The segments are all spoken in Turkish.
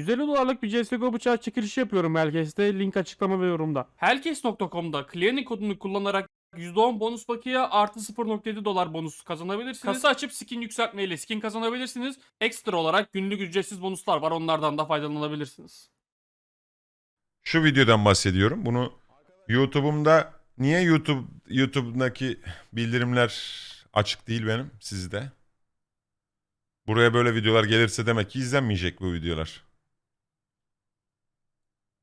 150 dolarlık bir CSGO bıçağı çekilişi yapıyorum Helkes'te. Link açıklama ve yorumda. Helkes.com'da Clearing kodunu kullanarak %10 bonus paketi artı 0.7 dolar bonus kazanabilirsiniz. Kasa açıp skin yükseltmeyle skin kazanabilirsiniz. Ekstra olarak günlük ücretsiz bonuslar var. Onlardan da faydalanabilirsiniz. Şu videodan bahsediyorum. Bunu YouTube'umda niye YouTube YouTube'daki bildirimler açık değil benim sizde? Buraya böyle videolar gelirse demek ki izlenmeyecek bu videolar.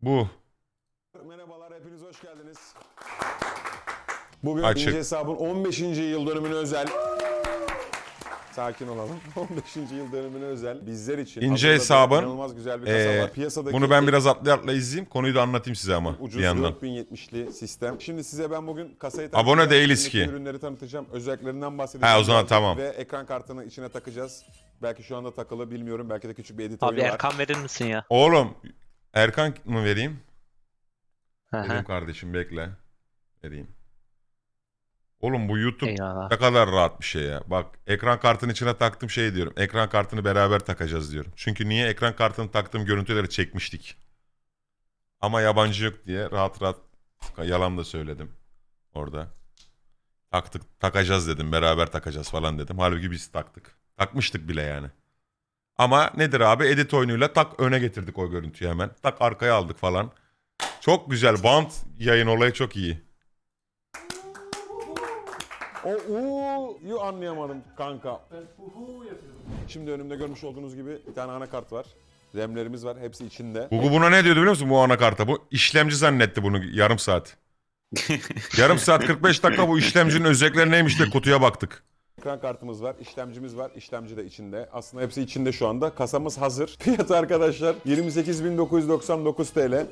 Bu. Merhabalar, hepiniz hoş geldiniz. Bugün Açık. İnce Hesabın 15. yıl dönümüne özel. Sakin olalım. 15. yıl dönümüne özel bizler için İnce Hesabın, inanılmaz güzel bir kasa Ee, var. Piyasadaki bunu ben en biraz atlı atla izleyeyim. Konuyu da anlatayım size ama ucuz bir yandan. 4070'li sistem. Şimdi size ben bugün kasayı Abone değiliz ki. Ürünleri tanıtacağım, özelliklerinden bahsedeceğim. Ha, o zaman tamam. Ve ekran kartını içine takacağız. Belki şu anda takılı bilmiyorum. Belki de küçük bir edit Abi oyunu var. Erkan verir misin ya? Oğlum Erkan mı vereyim? Vereyim kardeşim bekle. Vereyim. Oğlum bu YouTube Eyvallah. Ne kadar rahat bir şey ya. Bak ekran kartının içine taktım şey diyorum. Ekran kartını beraber takacağız diyorum. Çünkü niye ekran kartını taktığım görüntüleri çekmiştik. Ama yabancı yok diye rahat rahat yalan da söyledim orada. Taktık takacağız dedim. Beraber takacağız falan dedim. Halbuki biz taktık. Takmıştık bile yani. Ama nedir abi? Edit oyunuyla tak öne getirdik o görüntüyü hemen. Tak arkaya aldık falan. Çok güzel. Band yayın olayı çok iyi. O u'yu anlayamadım kanka. Şimdi önümde görmüş olduğunuz gibi bir tane anakart var. RAM'lerimiz var. Hepsi içinde. Google buna ne diyordu biliyor musun bu anakarta? Bu işlemci zannetti bunu yarım saat. yarım saat 45 dakika bu işlemcinin özellikleri neymiş de kutuya baktık. Ekran kartımız var, işlemcimiz var. İşlemci de içinde. Aslında hepsi içinde şu anda. Kasamız hazır. Fiyatı arkadaşlar 28.999 TL.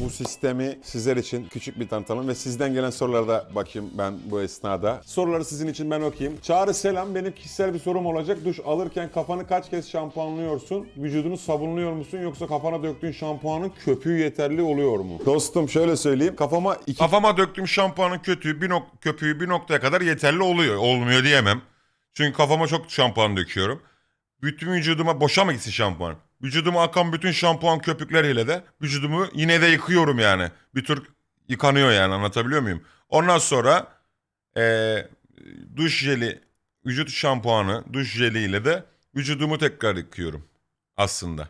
Bu sistemi sizler için küçük bir tanıtalım ve sizden gelen sorulara da bakayım ben bu esnada. Soruları sizin için ben okuyayım. Çağrı selam benim kişisel bir sorum olacak. Duş alırken kafanı kaç kez şampuanlıyorsun? Vücudunu sabunluyor musun yoksa kafana döktüğün şampuanın köpüğü yeterli oluyor mu? Dostum şöyle söyleyeyim. Kafama iki Kafama döktüğüm şampuanın kötüğü bir nok köpüğü bir noktaya kadar yeterli oluyor. Olmuyor diyemem. Çünkü kafama çok şampuan döküyorum. Bütün vücuduma boşa mı gitsin şampuan? Vücuduma akan bütün şampuan köpükleriyle de vücudumu yine de yıkıyorum yani. Bir tür yıkanıyor yani anlatabiliyor muyum? Ondan sonra eee, duş jeli, vücut şampuanı, duş jeliyle de vücudumu tekrar yıkıyorum aslında.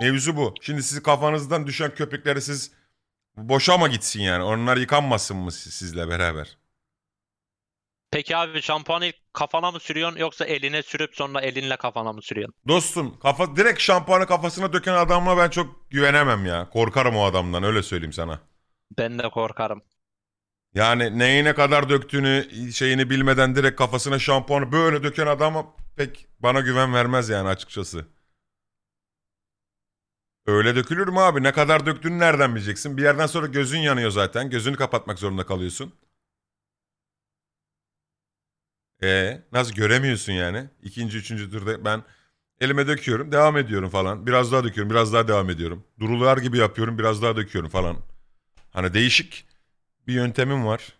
Mevzu bu. Şimdi siz kafanızdan düşen köpükleri siz boşa mı gitsin yani? Onlar yıkanmasın mı siz- sizle beraber? Peki abi şampuanı ilk kafana mı sürüyorsun yoksa eline sürüp sonra elinle kafana mı sürüyorsun? Dostum kafa direkt şampuanı kafasına döken adamla ben çok güvenemem ya. Korkarım o adamdan öyle söyleyeyim sana. Ben de korkarım. Yani neyi ne kadar döktüğünü şeyini bilmeden direkt kafasına şampuanı böyle döken adama pek bana güven vermez yani açıkçası. Öyle dökülür mü abi? Ne kadar döktüğünü nereden bileceksin? Bir yerden sonra gözün yanıyor zaten. Gözünü kapatmak zorunda kalıyorsun. E nasıl göremiyorsun yani? İkinci, üçüncü turda ben elime döküyorum, devam ediyorum falan. Biraz daha döküyorum, biraz daha devam ediyorum. Durular gibi yapıyorum, biraz daha döküyorum falan. Hani değişik bir yöntemim var.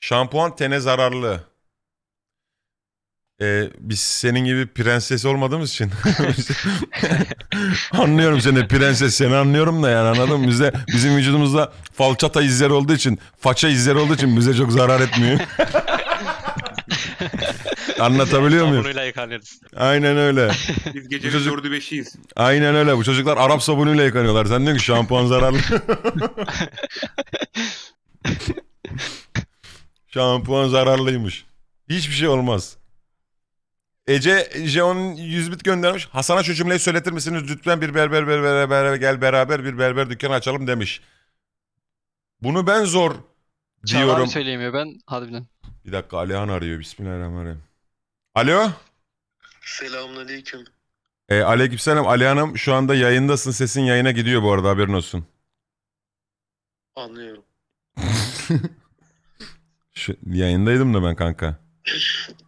Şampuan tene zararlı. Ee, biz senin gibi prenses olmadığımız için anlıyorum seni prenses seni anlıyorum da yani anladın mı? Bize, bizim vücudumuzda falçata izleri olduğu için faça izleri olduğu için bize çok zarar etmiyor. Anlatabiliyor muyum? Sabunuyla yıkanırız. Aynen öyle. Biz gecenin çocuk- dördü beşiyiz. Aynen öyle. Bu çocuklar Arap sabunuyla yıkanıyorlar. Sen diyorsun ki şampuan zararlı. şampuan zararlıymış. Hiçbir şey olmaz. Ece Jeon 100 bit göndermiş. Hasan'a şu cümleyi söyletir misiniz? Lütfen bir berber berber berber gel beraber bir berber dükkanı açalım demiş. Bunu ben zor diyorum. abi söyleyemiyor ben harbiden. Bir dakika Alihan arıyor. Bismillahirrahmanirrahim. Alo. Selamünaleyküm. E, aleykümselam Ali Hanım şu anda yayındasın sesin yayına gidiyor bu arada haberin olsun. Anlıyorum. Şu, yayındaydım da ben kanka.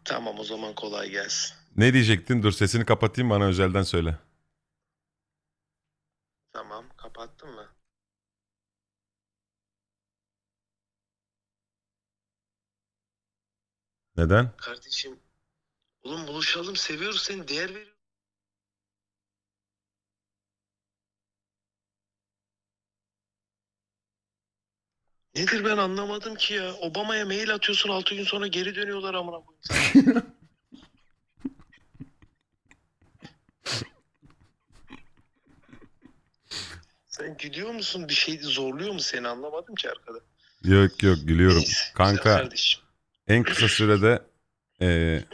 Tamam o zaman kolay gelsin. Ne diyecektin? Dur sesini kapatayım bana özelden söyle. Tamam kapattın mı? Neden? Kardeşim Oğlum buluşalım seviyoruz seni değer veriyoruz. Nedir ben anlamadım ki ya. Obama'ya mail atıyorsun 6 gün sonra geri dönüyorlar amına koyayım. Sen gidiyor musun? Bir şey zorluyor mu seni anlamadım ki arkada. Yok yok gülüyorum. Neyse, güzel Kanka Kardeşim. En kısa sürede eee,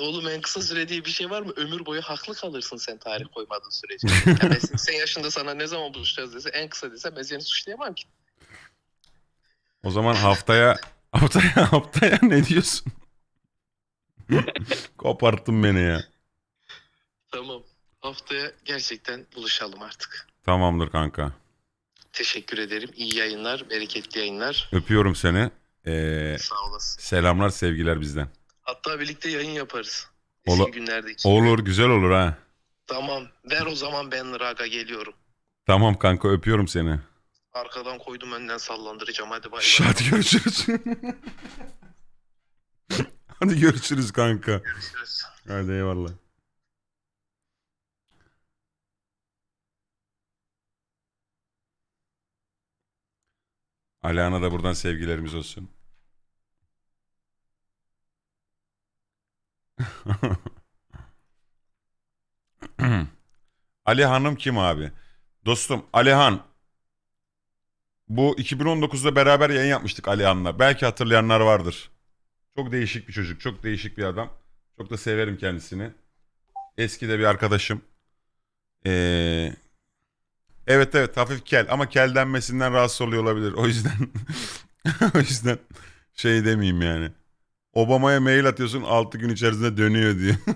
Oğlum en kısa süre diye bir şey var mı? Ömür boyu haklı kalırsın sen tarih koymadığın sürece. Yani 80 yaşında sana ne zaman buluşacağız dese en kısa dese ben seni suçlayamam ki. o zaman haftaya haftaya haftaya ne diyorsun? Koparttın beni ya. Tamam. Haftaya gerçekten buluşalım artık. Tamamdır kanka. Teşekkür ederim. İyi yayınlar, bereketli yayınlar. Öpüyorum seni. Eee, Sağ olasın. selamlar sevgiler bizden. Hatta birlikte yayın yaparız. Ola- Eski günlerdeki. Olur güzel olur ha. Tamam. Ver o zaman ben Raga geliyorum. Tamam kanka öpüyorum seni. Arkadan koydum önden sallandıracağım. Hadi bay bay. Hadi görüşürüz. Hadi görüşürüz kanka. Görüşürüz. Hadi eyvallah. Alihan'a da buradan sevgilerimiz olsun. Ali Hanım kim abi? Dostum Alihan. Bu 2019'da beraber yayın yapmıştık Alihan'la. Belki hatırlayanlar vardır. Çok değişik bir çocuk. Çok değişik bir adam. Çok da severim kendisini. Eski de bir arkadaşım. Ee, evet evet hafif kel ama kel denmesinden rahatsız oluyor olabilir. O yüzden o yüzden şey demeyeyim yani. Obama'ya mail atıyorsun 6 gün içerisinde dönüyor diye.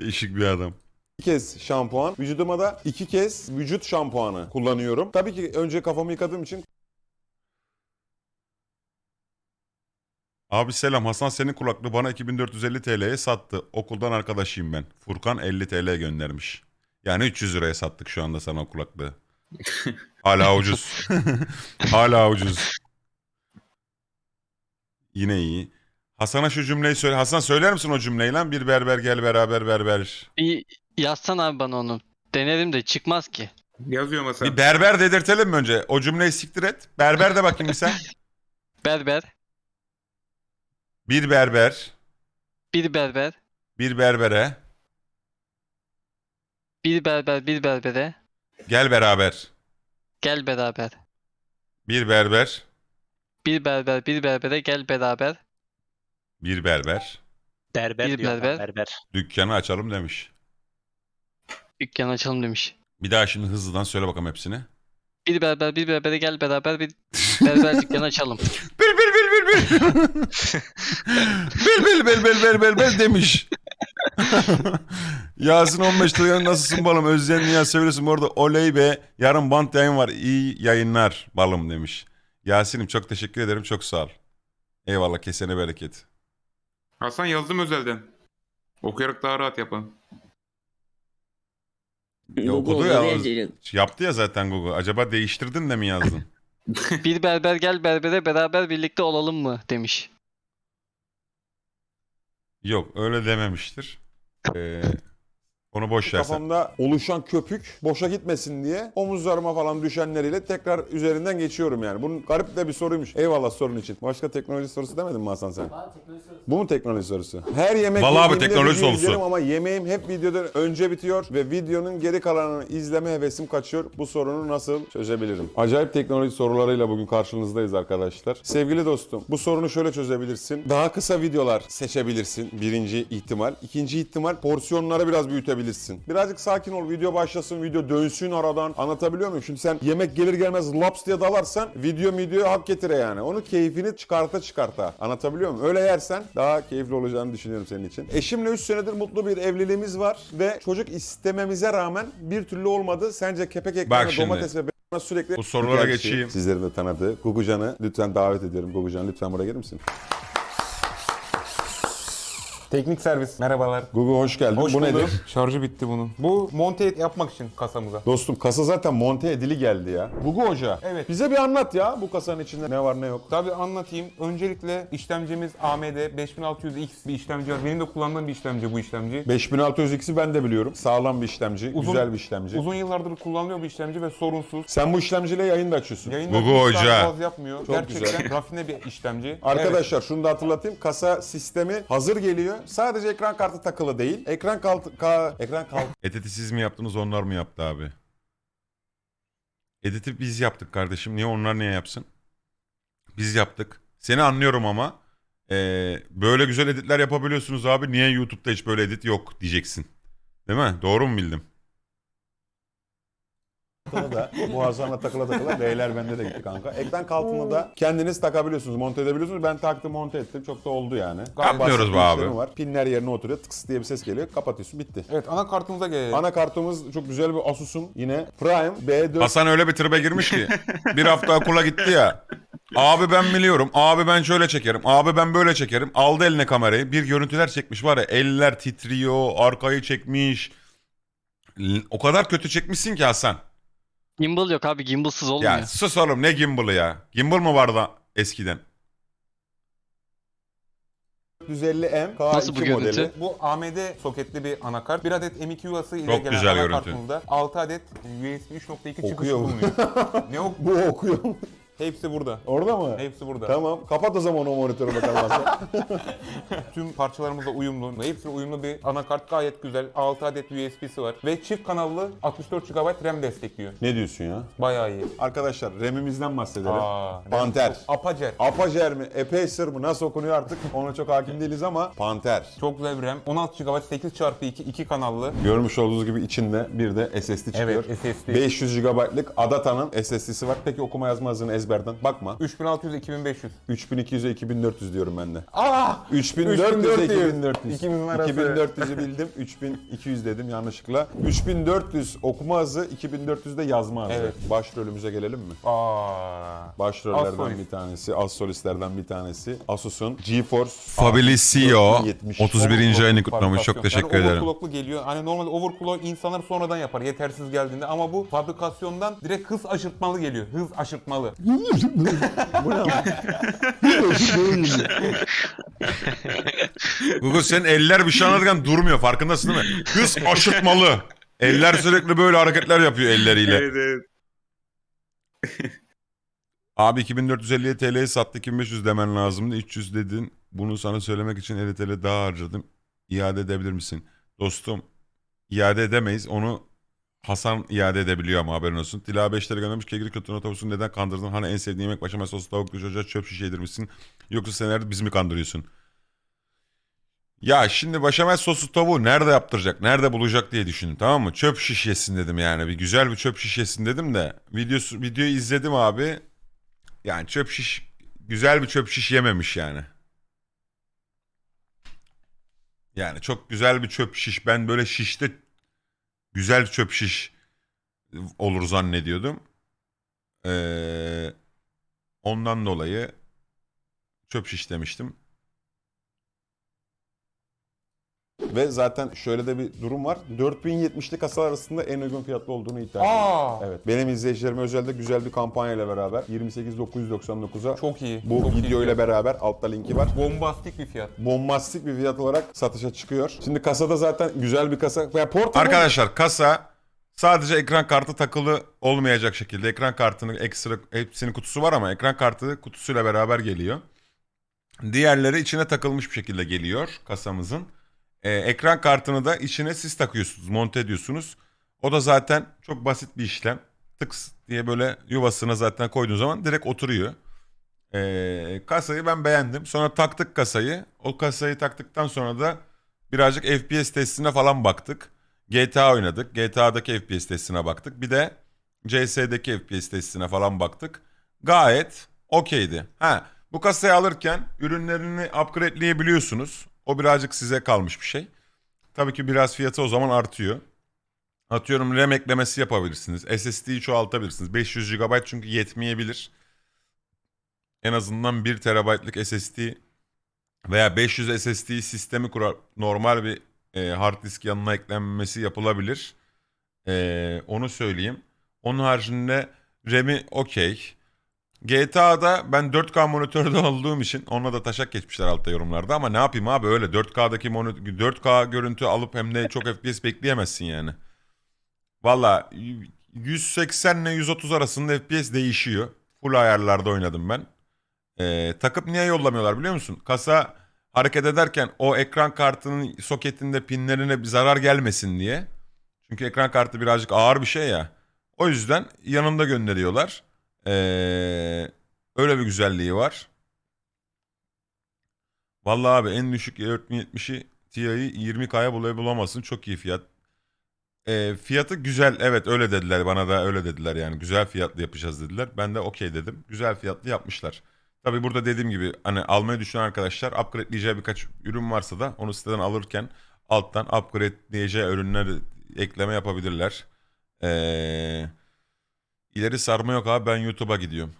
Değişik bir adam. İki kez şampuan. Vücuduma da iki kez vücut şampuanı kullanıyorum. Tabii ki önce kafamı yıkadığım için Abi selam Hasan senin kulaklığı bana 2450 TL'ye sattı. Okuldan arkadaşıyım ben. Furkan 50 TL göndermiş. Yani 300 liraya sattık şu anda sana o kulaklığı. Hala ucuz. Hala ucuz. Yine iyi. Hasan'a şu cümleyi söyle. Hasan söyler misin o cümleyi lan? Bir berber gel beraber berber. Bir yazsan abi bana onu. Denerim de çıkmaz ki. Yazıyor mesela. Bir berber dedirtelim mi önce? O cümleyi siktir et. Berber de bakayım bir sen. Berber, Bir berber. bir berber, Bir berbere. Bir berber, bir berbere. Gel beraber. Gel beraber. Bir berber. Bir berber, bir berbere gel beraber. Bir berber. Berber Bir diyor lan, berber. berber. Dükkanı açalım demiş. Dükkan açalım demiş. Bir daha şimdi hızlıdan söyle bakalım hepsini. Bir berber, bir berbere gel beraber bir berber dükkanı açalım. Bil bil bil bil bil. bil bil bil bil bil bil bil demiş. Yasin 15 liraya nasılsın balım? Özleyen dünya seviyorsun. Bu arada oley be. Yarın bant yayın var. İyi yayınlar balım demiş. Yasin'im çok teşekkür ederim. Çok sağ ol. Eyvallah kesene bereket. Hasan yazdım özelden. Okuyarak daha rahat yapalım. Ya okudu ya. Yaptı ya zaten Google. Acaba değiştirdin de mi yazdın? bir berber gel berbere beraber birlikte olalım mı demiş. Yok öyle dememiştir. Ee, onu boş ver sen. kafamda oluşan köpük boşa gitmesin diye omuzlarıma falan düşenleriyle tekrar üzerinden geçiyorum yani. Bunun garip de bir soruymuş. Eyvallah sorun için. Başka teknoloji sorusu demedin mi Hasan sen? Bu mu teknoloji sorusu? Her yemek Vallahi abi, yediğimde teknoloji video sorusu. izlerim ama yemeğim hep videodan önce bitiyor ve videonun geri kalanını izleme hevesim kaçıyor. Bu sorunu nasıl çözebilirim? Acayip teknoloji sorularıyla bugün karşınızdayız arkadaşlar. Sevgili dostum bu sorunu şöyle çözebilirsin. Daha kısa videolar seçebilirsin. Birinci ihtimal. İkinci ihtimal porsiyonları biraz büyütebilirsin. Birazcık sakin ol. Video başlasın. Video dönsün aradan. Anlatabiliyor muyum? Şimdi sen yemek gelir gelmez laps diye dalarsan video video hak getire yani. Onu keyfini çıkarta çıkarta. Anlatabiliyor muyum? Öyle yersen daha keyifli olacağını düşünüyorum senin için. Eşimle 3 senedir mutlu bir evliliğimiz var ve çocuk istememize rağmen bir türlü olmadı. Sence kepek ekmeğine domates ve bana sürekli Bu sorulara geçeyim. Sizlerin de tanıdığı Gugucan'ı lütfen davet ediyorum. Gugucan lütfen buraya gelir misin? Teknik servis. Merhabalar. Google hoş geldin. Hoş Bu bulduk. nedir? Şarjı bitti bunun. Bu monte yapmak için kasamıza. Dostum kasa zaten monte edili geldi ya. Google Hoca. Evet. Bize bir anlat ya bu kasanın içinde ne var ne yok. Tabii anlatayım. Öncelikle işlemcimiz AMD 5600X bir işlemci var. Benim de kullandığım bir işlemci bu işlemci. 5600X'i ben de biliyorum. Sağlam bir işlemci, Uzun- güzel bir işlemci. Uzun yıllardır kullanılıyor bu işlemci ve sorunsuz. Sen bu işlemciyle yayın da açıyorsun. Yayında Google hiç Hoca. daha fazla yapmıyor. Çok Gerçekten güzel. rafine bir işlemci. Arkadaşlar şunu da hatırlatayım. Kasa sistemi hazır geliyor. Sadece ekran kartı takılı değil. Ekran kartı ka, ekran kartı Edit'i siz mi yaptınız onlar mı yaptı abi? Edit'i biz yaptık kardeşim. Niye onlar niye yapsın? Biz yaptık. Seni anlıyorum ama eee, böyle güzel editler yapabiliyorsunuz abi. Niye YouTube'da hiç böyle edit yok diyeceksin. Değil mi? Doğru mu bildim? Da boğazlarına takıla takıla beyler bende de gitti kanka. Ekran kartını da kendiniz takabiliyorsunuz, monte edebiliyorsunuz. Ben taktım, monte ettim. Çok da oldu yani. Yapmıyoruz Basit bir be abi. işlemi Var. Pinler yerine oturuyor. Tıks diye bir ses geliyor. Kapatıyorsun. Bitti. Evet anakartımıza gelelim. Anakartımız çok güzel bir Asus'un yine Prime B4 Hasan öyle bir tribe girmiş ki. bir hafta okula gitti ya. Abi ben biliyorum. Abi ben şöyle çekerim. Abi ben böyle çekerim. Aldı eline kamerayı. Bir görüntüler çekmiş var ya. Eller titriyor. Arkayı çekmiş. L- O kadar kötü çekmişsin ki Hasan. Gimbal yok abi gimbalsız olmuyor. Ya sus oğlum ne gimbal'ı ya. Gimbal mı vardı eskiden? 450M K2 Nasıl bu görüntü? modeli. Bu AMD soketli bir anakart. Bir adet M.2 yuvası ile Çok gelen güzel görüntü. anakartımızda 6 adet USB 3.2 çıkış Okuyor mu? bulunuyor. ne ok? Bu okuyor. Hepsi burada. Orada mı? Hepsi burada. Tamam. Kapat o zaman o monitörü bakalım. Tüm parçalarımızla uyumlu. Hepsi uyumlu bir anakart gayet güzel. 6 adet USB'si var. Ve çift kanallı 64 GB RAM destekliyor. ne diyorsun ya? Bayağı iyi. Arkadaşlar RAM'imizden bahsedelim. Aa, Panter. Apacer. Apacer mi, Apacer mı nasıl okunuyor artık ona çok hakim değiliz ama Panter. Çok güzel bir RAM. 16 GB 8x2 2 kanallı. Görmüş olduğunuz gibi içinde bir de SSD çıkıyor. Evet, SSD. 500 GB'lık Adata'nın SSD'si var. Peki okuma yazma hızını ezberden bakma. 3600 2500. 3200'e 2400 diyorum ben de. Aa! 3400'e 3400. 2400. İkimizin arası. 2400'ü bildim. 3200 dedim yanlışlıkla. 3400 okuma hızı, 2400 de yazma hızı. Evet. Başrolümüze gelelim mi? Aa. Başrollerden bir tanesi, az solistlerden bir tanesi. Asus'un GeForce Fabilisio 4070. 31. ayını kutlamış. Çok teşekkür yani ederim. Overclocklu geliyor. Hani normalde overclock insanlar sonradan yapar yetersiz geldiğinde ama bu fabrikasyondan direkt hız aşırtmalı geliyor. Hız aşırtmalı. Google senin eller bir şey anlatırken durmuyor. Farkındasın değil mi? Hız aşırtmalı. Eller sürekli böyle hareketler yapıyor elleriyle. Evet evet. Abi 2450 TL'ye sattı 2500 demen lazımdı. 300 dedin. Bunu sana söylemek için 50 TL daha harcadım. İade edebilir misin? Dostum iade edemeyiz. Onu Hasan iade edebiliyor ama haberin olsun. Dila 5 lira göndermiş. Kegri kötü otobüsünü neden kandırdın? Hani en sevdiğin yemek başıma sos tavuk çocuğa çöp şişe yedirmişsin. Yoksa sen nerede bizi mi kandırıyorsun? Ya şimdi başamel sosu tavuğu nerede yaptıracak, nerede bulacak diye düşündüm tamam mı? Çöp şişesin dedim yani. Bir güzel bir çöp şişesin dedim de videosu videoyu izledim abi. Yani çöp şiş güzel bir çöp şiş yememiş yani. Yani çok güzel bir çöp şiş. Ben böyle şişte güzel çöp şiş olur zannediyordum. Ee, ondan dolayı çöp şiş demiştim. Ve zaten şöyle de bir durum var. 4070'li kasalar arasında en uygun fiyatlı olduğunu iddia ediyorum. Aa! Evet. Benim izleyicilerime özelde güzel bir kampanya ile beraber 28999'a Çok iyi. bu çok iyi video ile fiyat. beraber altta linki var. bombastik bir fiyat. Bombastik bir fiyat olarak satışa çıkıyor. Şimdi kasada zaten güzel bir kasa. Ya portable Arkadaşlar kasa sadece ekran kartı takılı olmayacak şekilde ekran kartının ekstra hepsinin kutusu var ama ekran kartı kutusuyla beraber geliyor. Diğerleri içine takılmış bir şekilde geliyor kasamızın. Ee, ekran kartını da içine siz takıyorsunuz, monte ediyorsunuz. O da zaten çok basit bir işlem. Tıks diye böyle yuvasına zaten koyduğun zaman direkt oturuyor. Ee, kasayı ben beğendim. Sonra taktık kasayı. O kasayı taktıktan sonra da birazcık FPS testine falan baktık. GTA oynadık. GTA'daki FPS testine baktık. Bir de CS'deki FPS testine falan baktık. Gayet okeydi. Ha, bu kasayı alırken ürünlerini upgrade'leyebiliyorsunuz. O birazcık size kalmış bir şey. Tabii ki biraz fiyatı o zaman artıyor. Atıyorum RAM eklemesi yapabilirsiniz. SSD'yi çoğaltabilirsiniz. 500 GB çünkü yetmeyebilir. En azından 1 TB'lık SSD veya 500 SSD sistemi kurar normal bir e, hard disk yanına eklenmesi yapılabilir. E, onu söyleyeyim. Onun haricinde RAM'i okey. GTA'da ben 4K monitörde olduğum için ona da taşak geçmişler altta yorumlarda ama ne yapayım abi öyle 4K'daki monitör 4K görüntü alıp hem de çok FPS bekleyemezsin yani. Valla 180 ile 130 arasında FPS değişiyor. Full ayarlarda oynadım ben. Ee, takıp niye yollamıyorlar biliyor musun? Kasa hareket ederken o ekran kartının soketinde pinlerine bir zarar gelmesin diye. Çünkü ekran kartı birazcık ağır bir şey ya. O yüzden yanında gönderiyorlar. Ee, öyle bir güzelliği var. Vallahi abi en düşük 4070'i Ti'yi 20K'ya bulay bulamazsın. Çok iyi fiyat. Ee, fiyatı güzel. Evet öyle dediler. Bana da öyle dediler yani. Güzel fiyatlı yapacağız dediler. Ben de okey dedim. Güzel fiyatlı yapmışlar. Tabi burada dediğim gibi hani almayı düşünen arkadaşlar upgradeleyeceği birkaç ürün varsa da onu siteden alırken alttan upgradeleyeceği ürünler ekleme yapabilirler. Ee, ileri sarma yok abi ben YouTube'a gidiyorum.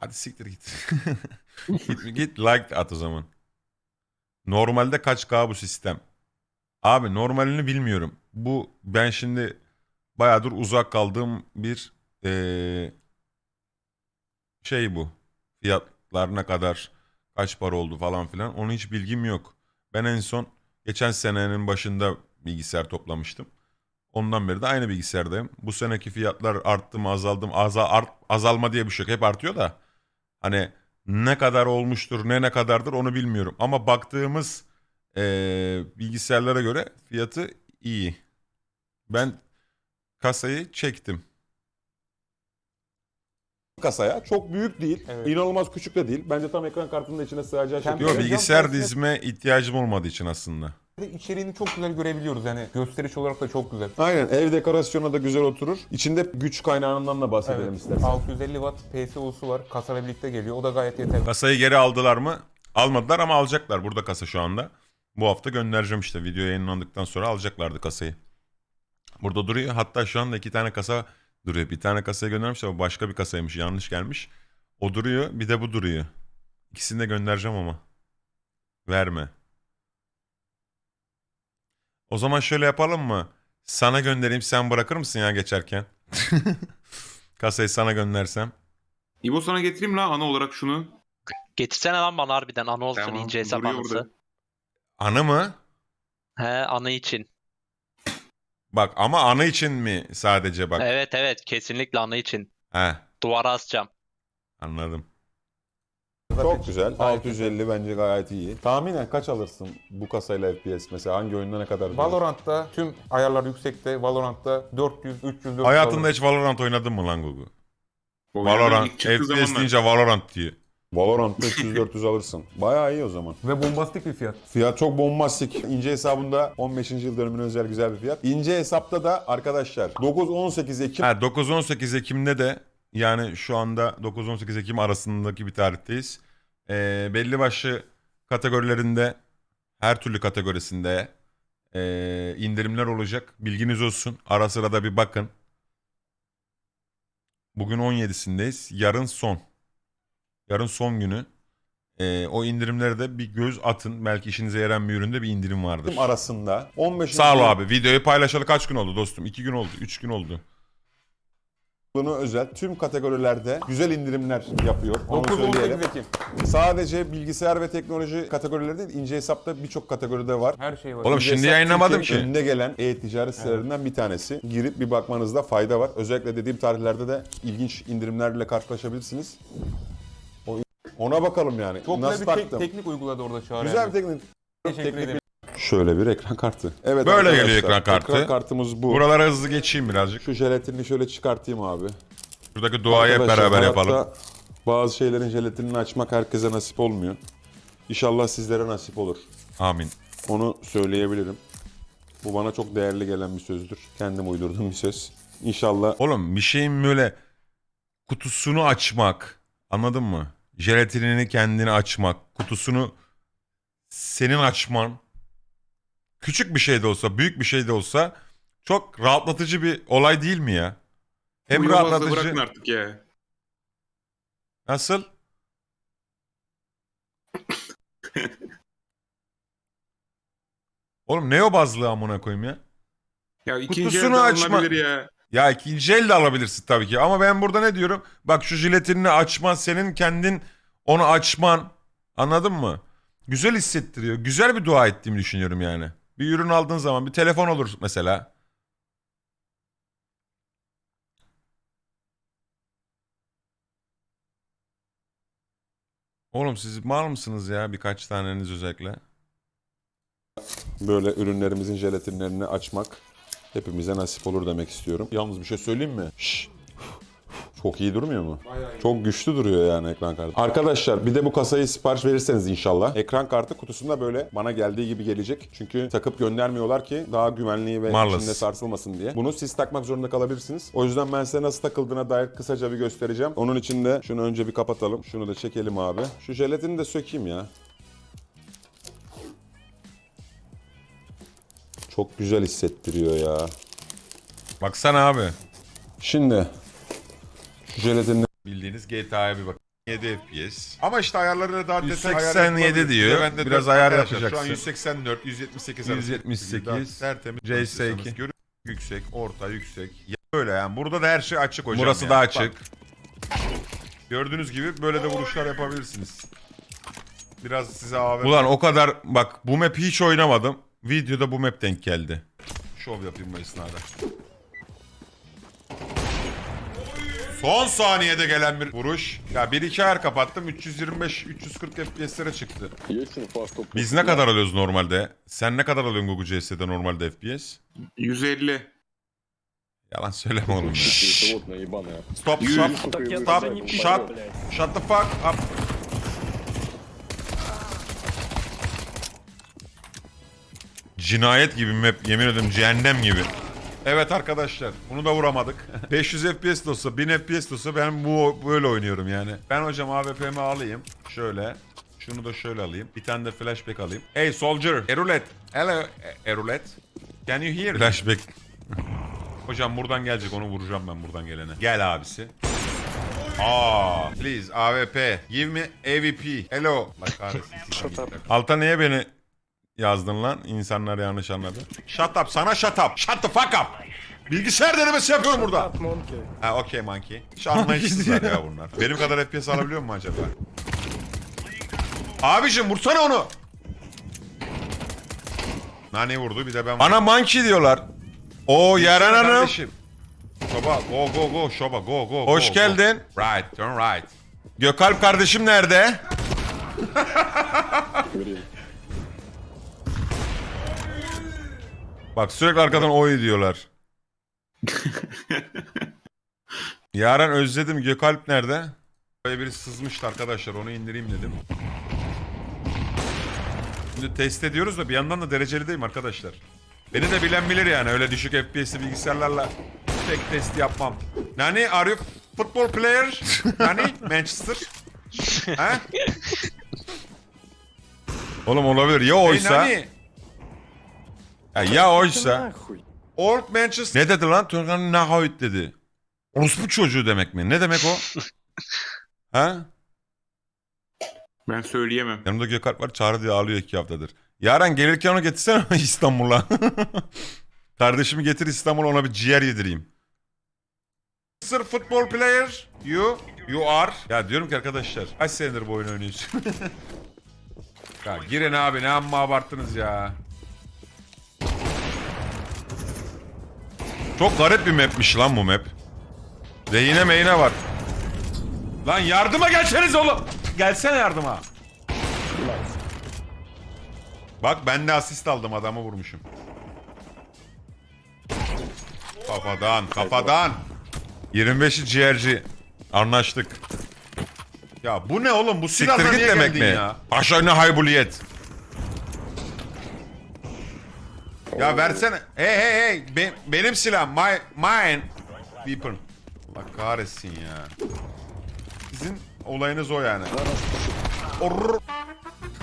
Hadi siktir git. git, git like at o zaman. Normalde kaç K bu sistem? Abi normalini bilmiyorum. Bu ben şimdi bayağıdır uzak kaldığım bir eee, şey bu. Fiyatlar ne kadar, kaç para oldu falan filan. Onun hiç bilgim yok. Ben en son geçen senenin başında bilgisayar toplamıştım. Ondan beri de aynı bilgisayardayım. Bu seneki fiyatlar arttı mı azaldı mı? Aza, art- azalma diye bir şey yok. Hep artıyor da. Hani ne kadar olmuştur ne ne kadardır onu bilmiyorum. Ama baktığımız eee, bilgisayarlara göre fiyatı iyi. Ben kasayı çektim. kasaya. Çok büyük değil. Evet. İnanılmaz küçük de değil. Bence tam ekran kartının da içine sığacağı Tem- şekilde. Yok bilgisayar dizme ihtiyacım olmadığı için aslında. İçeriğini çok güzel görebiliyoruz yani gösteriş olarak da çok güzel. Aynen ev dekorasyona da güzel oturur. İçinde güç kaynağından da bahsedelim Evet. istersen. 650 watt PSU'su var. Kasayla birlikte geliyor. O da gayet yeterli. Kasayı geri aldılar mı? Almadılar ama alacaklar. Burada kasa şu anda. Bu hafta göndereceğim işte. Video yayınlandıktan sonra alacaklardı kasayı. Burada duruyor. Hatta şu anda iki tane kasa duruyor. Bir tane kasayı göndermişler. O başka bir kasaymış. Yanlış gelmiş. O duruyor. Bir de bu duruyor. İkisini de göndereceğim ama. Verme. O zaman şöyle yapalım mı? Sana göndereyim sen bırakır mısın ya geçerken? Kasayı sana göndersem. İbo sana getireyim la ana olarak şunu. Getirsene lan bana harbiden anı olsun Tamam, ince hesap duruyor anısı. burada. Anı mı? He anı için. Bak ama anı için mi sadece bak? Evet evet kesinlikle anı için. He Duvara asacağım. anladım. Çok güzel. Gayet 650 bence gayet iyi. Tahminen kaç alırsın bu kasayla FPS mesela hangi oyunda ne kadar? Valorant'ta tüm ayarlar yüksekte. Valorant'ta 400, 300, 400 Hayatında alırım. hiç Valorant oynadın mı lan Gugu? Valorant. FPS zamanlar. deyince Valorant diyor. Valorant'ta 300-400 alırsın. Bayağı iyi o zaman. Ve bombastik bir fiyat. Fiyat çok bombastik. İnce hesabında 15. yıl dönümüne özel güzel bir fiyat. İnce hesapta da arkadaşlar 9-18 Ekim Ha 9-18 Ekim'de de yani şu anda 9-18 Ekim arasındaki bir tarihteyiz. Ee, belli başlı kategorilerinde her türlü kategorisinde ee, indirimler olacak. Bilginiz olsun. Ara sıra da bir bakın. Bugün 17'sindeyiz. Yarın son. Yarın son günü. Ee, o indirimlere de bir göz atın. Belki işinize yarayan bir üründe bir indirim vardır. arasında 15. Sağ ol abi. Videoyu paylaşalı kaç gün oldu dostum? 2 gün oldu. 3 gün oldu. Yılına özel tüm kategorilerde güzel indirimler yapıyor. Onu 9-18 söyleyelim. Ekim. Sadece bilgisayar ve teknoloji kategorileri değil, ince hesapta birçok kategoride var. Her şey var. Oğlum İnce şimdi hesap yayınlamadım Türkiye'nin ki. önüne gelen e-ticaret sitelerinden bir tanesi. Girip bir bakmanızda fayda var. Özellikle dediğim tarihlerde de ilginç indirimlerle karşılaşabilirsiniz. O- Ona bakalım yani. Çok Nasıl güzel bir tek- taktım? teknik uyguladı orada Çağrı Güzel bir teknik. Teşekkür teknik ederim. Şöyle bir ekran kartı. Evet Böyle arkadaşlar, geliyor ekran kartı. Ekran kartımız bu. Buralara hızlı geçeyim birazcık. Şu jelatinini şöyle çıkartayım abi. Buradaki duayı hep Arkadaşlar, beraber hayatta yapalım. Bazı şeylerin jelatinini açmak herkese nasip olmuyor. İnşallah sizlere nasip olur. Amin. Onu söyleyebilirim. Bu bana çok değerli gelen bir sözdür. Kendim uydurduğum bir söz. İnşallah Oğlum bir şeyin böyle kutusunu açmak. Anladın mı? Jelatinini kendini açmak. Kutusunu senin açman. Küçük bir şey de olsa, büyük bir şey de olsa çok rahatlatıcı bir olay değil mi ya? Hem rahatlatıcı. bırakın artık ya. Nasıl? Oğlum ne o bazlığı amına koyayım ya? Ya ikinci Kutusunu elde açma. alınabilir ya. Ya ikinci el de alabilirsin tabii ki ama ben burada ne diyorum? Bak şu jiletinini açman senin kendin onu açman anladın mı? Güzel hissettiriyor. Güzel bir dua ettiğimi düşünüyorum yani. Bir ürün aldığın zaman bir telefon olur mesela. Oğlum siz mal mısınız ya birkaç taneniz özellikle? Böyle ürünlerimizin jelatinlerini açmak hepimize nasip olur demek istiyorum. Yalnız bir şey söyleyeyim mi? Şşş. Çok iyi durmuyor mu? Çok güçlü duruyor yani ekran kartı. Arkadaşlar bir de bu kasayı sipariş verirseniz inşallah. Ekran kartı kutusunda böyle bana geldiği gibi gelecek. Çünkü takıp göndermiyorlar ki daha güvenliği ve Marvelous. içinde sarsılmasın diye. Bunu siz takmak zorunda kalabilirsiniz. O yüzden ben size nasıl takıldığına dair kısaca bir göstereceğim. Onun için de şunu önce bir kapatalım. Şunu da çekelim abi. Şu jelatini de sökeyim ya. Çok güzel hissettiriyor ya. Baksana abi. Şimdi şu jelatinleri Bildiğiniz GTA'ya bir bak. 7 FPS. Ama işte ayarları daha detay 187 ayar diyor. Ben de Biraz dört ayar arkadaşlar. Şu yapacaksın. an 184, 178 arası. 178. Tertemiz. CS2. Görün- Yüksek, orta, yüksek. Ya böyle yani. Burada da her şey açık hocam. Burası yani. da Bak, açık. gördüğünüz gibi böyle de vuruşlar yapabilirsiniz. Biraz size AVM... Ulan o kadar bak bu map hiç oynamadım. Videoda bu map denk geldi. Şov yapayım bu esnada. Son saniyede gelen bir vuruş. Ya 1-2 ayar kapattım. 325-340 FPS'lere çıktı. Biz ne kadar alıyoruz normalde? Sen ne kadar alıyorsun Google CS'de normalde FPS? 150. Yalan söyleme oğlum. Stop, stop, stop, shut, shut the fuck up. Cinayet gibi map yemin ederim cehennem gibi. Evet arkadaşlar bunu da vuramadık. 500 FPS de olsa 1000 FPS de olsa ben bu böyle oynuyorum yani. Ben hocam AWP'mi alayım. Şöyle. Şunu da şöyle alayım. Bir tane de flashback alayım. Hey soldier. Erulet. Hello E- Erulet. Can you hear me? Flashback. Hocam buradan gelecek onu vuracağım ben buradan gelene. Gel abisi. Aa, please AWP. Give me AVP. Hello. Allah kahretsin. Alta niye beni yazdın lan? İnsanlar yanlış anladı. Shut up. Sana shut up. Shut the fuck up. Bilgisayar denemesi yapıyorum burada. Ha okey monkey. Şu anlayışsızlar ya bunlar. Benim kadar FPS alabiliyor mu acaba? Abicim vursana onu. Nane vurdu bir de ben Bana monkey diyorlar. O Yaren Hanım. Kardeşim. Şoba go go go şoba go go Hoş go, geldin. Go. Right turn right. Gökalp kardeşim nerede? Bak sürekli arkadan oy diyorlar. Yaren özledim. Gökalp nerede? Böyle biri sızmıştı arkadaşlar onu indireyim dedim. Şimdi test ediyoruz da bir yandan da derecelideyim arkadaşlar. Beni de bilen bilir yani öyle düşük FPS'li bilgisayarlarla tek test yapmam. Nani are you football player? Nani Manchester? ha? Oğlum olabilir. Ya Hey, oysa. Nani? Ya, ya oysa. Old Manchester. Ne dedi lan? Turkan Nahayt dedi. Orospu çocuğu demek mi? Ne demek o? ha? Ben söyleyemem. Yanımda Gökalp var. Çağrı diye ağlıyor iki haftadır. Yaren gelirken onu getirsene İstanbul'a. Kardeşimi getir İstanbul'a ona bir ciğer yedireyim. Sir football player. You. You are. Ya diyorum ki arkadaşlar. Kaç senedir bu oyunu oynuyorsun? ya girin abi ne amma abarttınız ya. Çok garip bir mapmiş lan bu map. Rehine meyine var. Lan yardıma gelseniz oğlum. Gelsene yardıma. Bak ben de asist aldım adamı vurmuşum. Kafadan kafadan. 25'i ciğerci. Anlaştık. Ya bu ne oğlum bu silahla Siktir niye git demek geldin mi? ya? Aşağı ne haybuliyet. Ya versene. Hey hey hey Be- benim silahım my mine weapon. Allah kahretsin ya. Sizin olayınız o yani. Orr.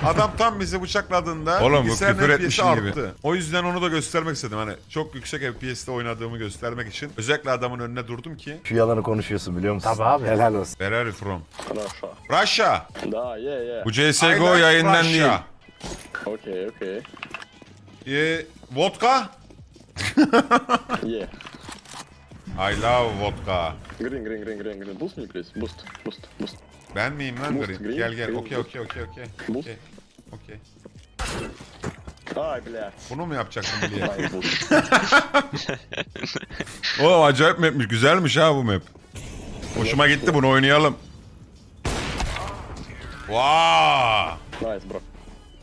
Adam tam bizi bıçakladığında Oğlum bu bilgisayarın küfür FPS'i etmişim gibi. arttı. O yüzden onu da göstermek istedim. Hani çok yüksek FPS'te oynadığımı göstermek için. Özellikle adamın önüne durdum ki. Şu yalanı konuşuyorsun biliyor musun? Tabii abi. Helal olsun. Where are you from? Russia. Russia. Da, yeah, yeah. Bu I CSGO like yayından Russia. değil. Okay, okay. Ee, Vodka? yeah. I love vodka. Green, green, green, green, green. Boost me please. Boost, boost, boost. Ben miyim lan Boost, green? green? Gel gel. Green, Okey okey okey okey. Boost. Okey. Okey. Ay bile. Bunu mu yapacaktın diye? Ay, acayip mapmiş. Güzelmiş ha bu map. Hoşuma gitti bunu oynayalım. Wow. Nice bro.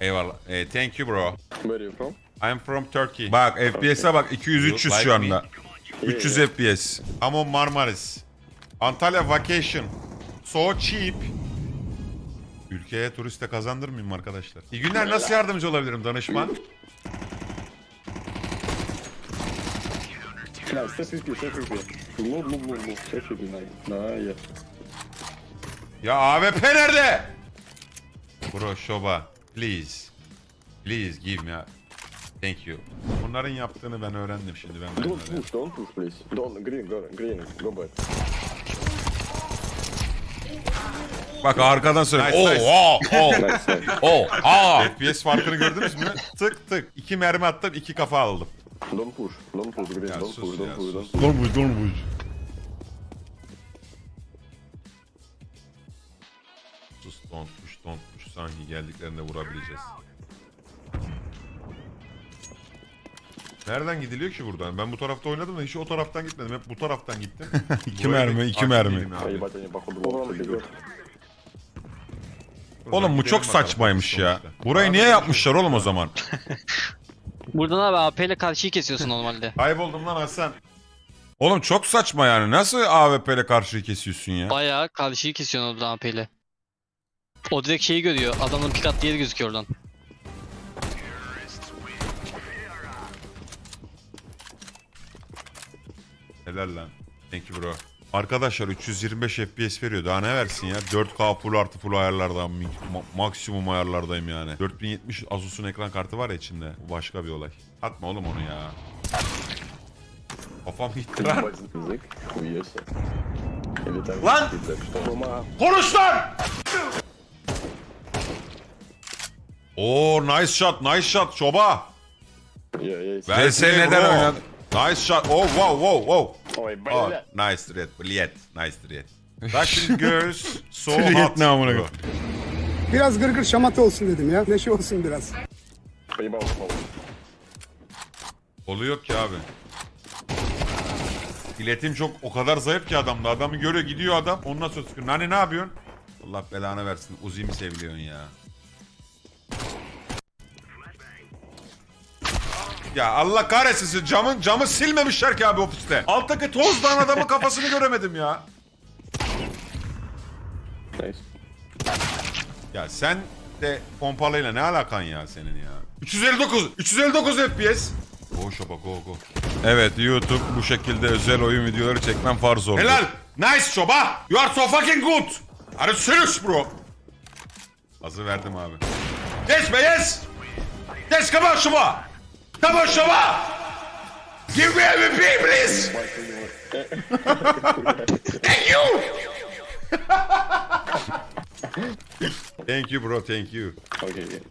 Eyvallah. Eh, thank you bro. Where are you from? I'm from Turkey. Bak FPS'e bak 200-300 Like şu anda. me. 300 FPS. I'm on Marmaris. Antalya vacation. So cheap. Ülkeye turiste kazandırmayayım arkadaşlar. İyi günler nasıl yardımcı olabilirim danışman? Nice. Nah, yeah. Ya AWP nerede? Bro Şoba. Please. Please give me a... Thank you. Bunların yaptığını ben öğrendim şimdi ben. Don't öğrendim. push, don't push, please. Don't, green, go, green, go back. Bak arkadan söyle. Nice, Oo, nice. oo, oo, aa. FPS farkını gördünüz mü? tık tık. İki mermi attım, iki kafa aldım. Don't push, don't push, green, Ya don't sus push, ya, don't push, sus. don't Dolmuş dolmuş. Sus, don't push, don't push. Sanki geldiklerinde vurabileceğiz. Nereden gidiliyor ki buradan? Ben bu tarafta oynadım da hiç o taraftan gitmedim. Hep bu taraftan gittim. İki Buraya mermi, da iki hakim mermi. değilim abi. Ебать, они походу лох идут. Buradan Oğlum bu gidelim çok bakalım saçmaymış ya. sonuçta. Burayı niye yapmışlar oğlum o zaman? Buradan abi AP ile karşıyı kesiyorsun normalde. Kayboldum lan Hasan. Oğlum çok saçma yani. Nasıl AWP ile karşıyı kesiyorsun ya? Bayağı karşıyı kesiyorsun oradan AP ile. O direkt şeyi görüyor. Adamın pik attığı yeri gözüküyor oradan. Helal lan. Thank you bro. Arkadaşlar 325 FPS veriyor. Daha ne versin ya? 4K full artı full ayarlarda ma maksimum ayarlardayım yani. 4070 Asus'un ekran kartı var ya içinde. Bu başka bir olay. Atma oğlum onu ya. Kafam gitti lan. Lan! Konuş lan! Oo nice shot nice shot çoba. Yeah, yeah, VS neden oynadın? Nice shot. Oh wow wow wow. Ой, Oh, бля. nice threat. Brilliant. Nice threat. Russian girls so Threat hot. ne amına bro. koyayım? Biraz gırgır şamata olsun dedim ya. Neşe olsun biraz. Поебал, упал. Olu yok ki abi. İletim çok o kadar zayıf ki adamda. Adamı görüyor gidiyor adam. Ondan sonra sıkıyor. Nani ne yapıyorsun? Allah belanı versin. Uzi mi seviliyorsun ya? Ya Allah kahretsin camın camı silmemişler ki abi ofiste. Alttaki tozdan adamın kafasını göremedim ya. Nice. Ya sen de pompalıyla ne alakan ya senin ya? 359 359 FPS. Go şoba go go. Evet YouTube bu şekilde özel oyun videoları çekmem farz oldu. Helal. Nice çoba. You are so fucking good. Are you serious bro? Azı verdim abi. Yes be yes. Yes come on şoba. Come on, show up! Give me MVP, please! thank you! thank you bro, thank you.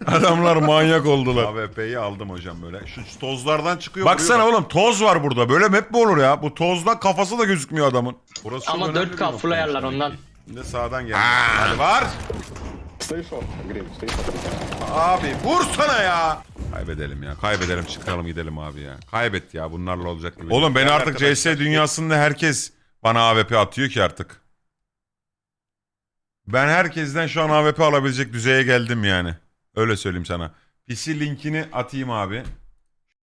Adamlar manyak oldular. AWP'yi aldım hocam böyle. Şu tozlardan çıkıyor. Baksana oğlum toz var burada. Böyle map mi olur ya? Bu tozdan kafası da gözükmüyor adamın. Burası Ama 4K full ayarlar ondan. Şimdi sağdan geldi. Hadi var. Stay short, green, stay short. Abi vursana ya. Kaybedelim ya. Kaybedelim çıkalım gidelim abi ya. Kaybet ya bunlarla olacak gibi. Oğlum Yani artık CS dünyasında herkes bana AWP atıyor ki artık. Ben herkesten şu an AWP alabilecek düzeye geldim yani. Öyle söyleyeyim sana. PC linkini atayım abi.